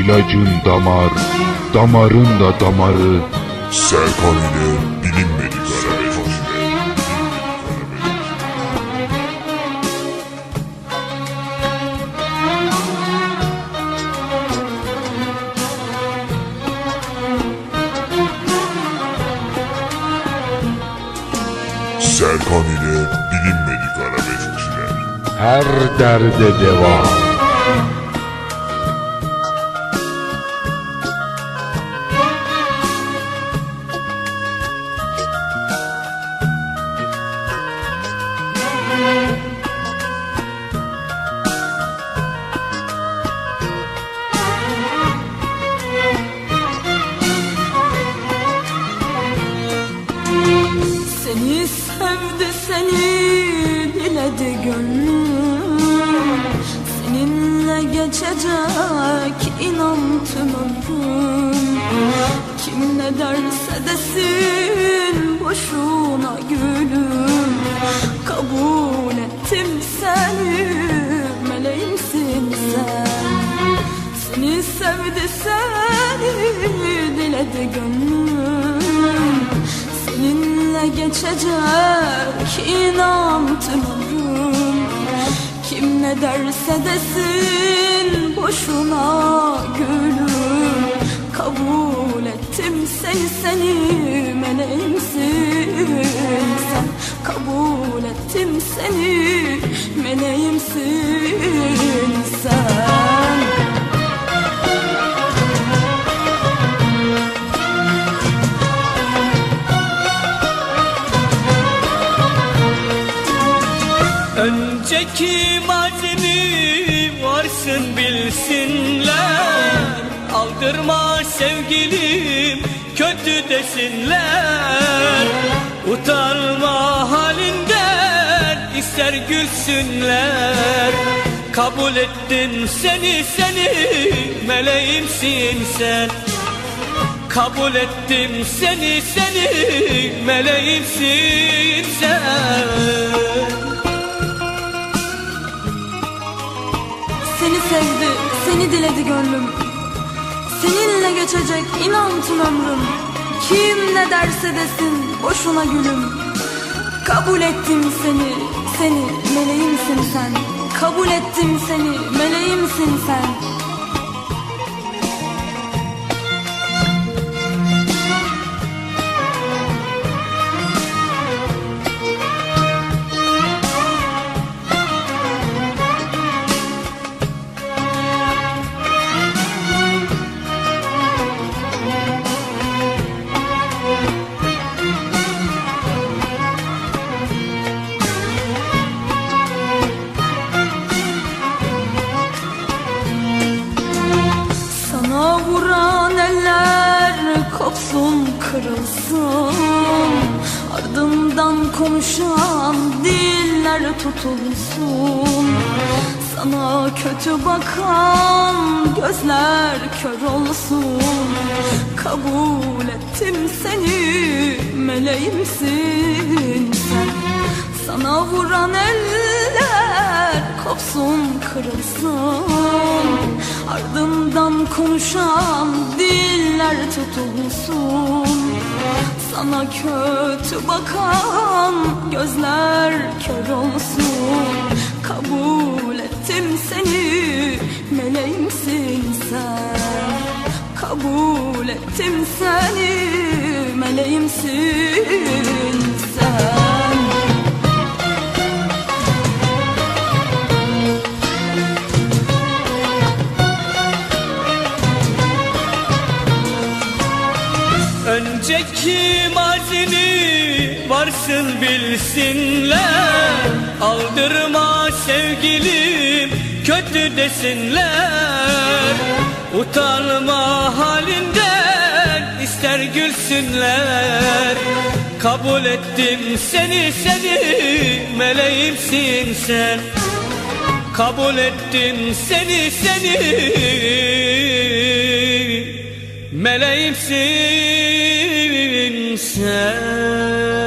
ilacın damar, damarın da damarı. Serkan ile bilinmedik arabeskine. Serkan ile bilinmedik arabeskine. Her derde deva. Seni sevdi seni diledi gönlüm. Seninle geçecek inan tüm ömrüm. Kim ne derse desin boşuna gülüm. Kabul ettim seni meleğimsin sen. Seni sevdi seni diledi gönlüm Seninle geçecek inan tüm Kim ne derse desin boşuna gülüm. Kabul ettim seni seni meleğimsin. Sen Kabul ettim seni meleğimsin. Sen Önceki mazimi varsın bilsinler. Aldırma sevgilim kötü desinler. Utanma halinden ister gülsünler. Kabul ettim seni seni meleğimsin sen. Kabul ettim seni seni meleğimsin diledi gönlüm. Seninle geçecek inan tüm ömrüm. Kim ne derse desin boşuna gülüm. Kabul ettim seni, seni meleğimsin sen. Kabul ettim seni, meleğimsin sen kırılsın Ardından konuşan diller tutulsun. Sana kötü bakan gözler kör olsun. Kabul ettim seni meleğimsin sen? Sana vuran eller kopsun kırılsın. Ardından konuşan diller tutulsun Sana kötü bakan gözler kör olsun. Kabul ettim seni meleğimsin sen. Kabul ettim seni meleğimsin Önceki mazini varsın bilsinler. Aldırma sevgilim kötü desinler. Utanma halinden ister gülsünler. Kabul ettim seni seni meleğimsin sen. Kabul ettim seni seni Meleğimsin sen.